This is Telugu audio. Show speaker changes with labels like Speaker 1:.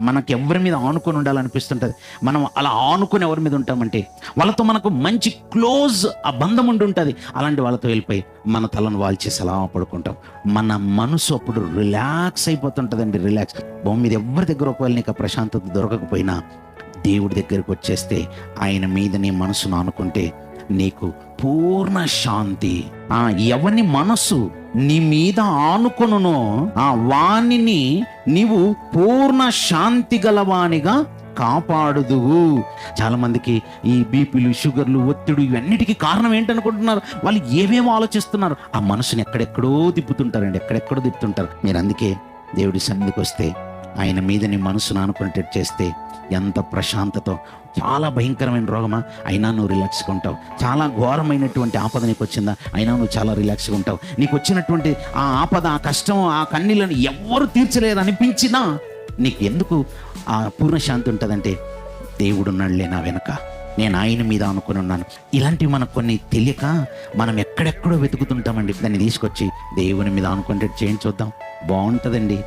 Speaker 1: మనకి ఎవరి మీద ఆనుకొని ఉండాలనిపిస్తుంటుంది. మనం అలా ఆనుకొని ఎవరి మీద ఉంటామంటే వాళ్ళతో మనకు మంచి క్లోజ్ ఆ బంధం ఉండి ఉంటుంది. అలాంటి వాళ్ళతో వెళ్ళిపోయి మన తలను వాల్చేసి అలా పడుకుంటాం. మన మనసు అప్పుడు రిలాక్స్ అయిపోతుంటుందండి రిలాక్స్. భూమి మీద ఎవరి దగ్గర ఒకవేళ నీకు ప్రశాంతత దొరకకపోయినా దేవుడి దగ్గరికి వచ్చేస్తే ఆయన మీద నీ మనసును ఆనుకుంటే నీకు పూర్ణ శాంతి. ఎవరిని మనసు నీ మీద ఆనుకొనునో. ఆ వాణిని నీవు పూర్ణ శాంతి గలవానిగా కాపాడుదువు. చాలా మందికి ఈ బీపీలు షుగర్లు ఒత్తిడి ఇవన్నిటికీ కారణం ఏంటనుకుంటున్నారు? వాళ్ళు ఏమేమో ఆలోచిస్తున్నారు. ఆ మనసుని ఎక్కడెక్కడో తిప్పుతుంటారండి ఎక్కడెక్కడో తిప్పుతుంటారు. మీరు అందుకే దేవుడి సన్నిధికి వస్తే ఆయన మీద నీ మనసును అనుకునేటట్టు చేస్తే ఎంత ప్రశాంతతో చాలా భయంకరమైన రోగమా? అయినా నువ్వు రిలాక్స్గా ఉంటావు. చాలా ఘోరమైనటువంటి ఆపద నీకు వచ్చిందా అయినా నువ్వు చాలా రిలాక్స్గా ఉంటావు. నీకు వచ్చినటువంటి ఆ ఆపద ఆ కష్టం ఆ కన్నీళ్ళని ఎవ్వరు తీర్చలేదు అనిపించినా నీకు ఎందుకు ఆ పూర్ణ శాంతి ఉంటుందంటే? దేవుడు ఉన్నాడులే నా వెనక. నేను ఆయన మీద అనుకుని ఉన్నాను. ఇలాంటివి మనకు కొన్ని తెలియక మనం ఎక్కడెక్కడో వెతుకుతుంటామండి. దాన్ని తీసుకొచ్చి దేవుని మీద అనుకునేటట్టు చేయించి చూద్దాం. బాగుంటుందండి.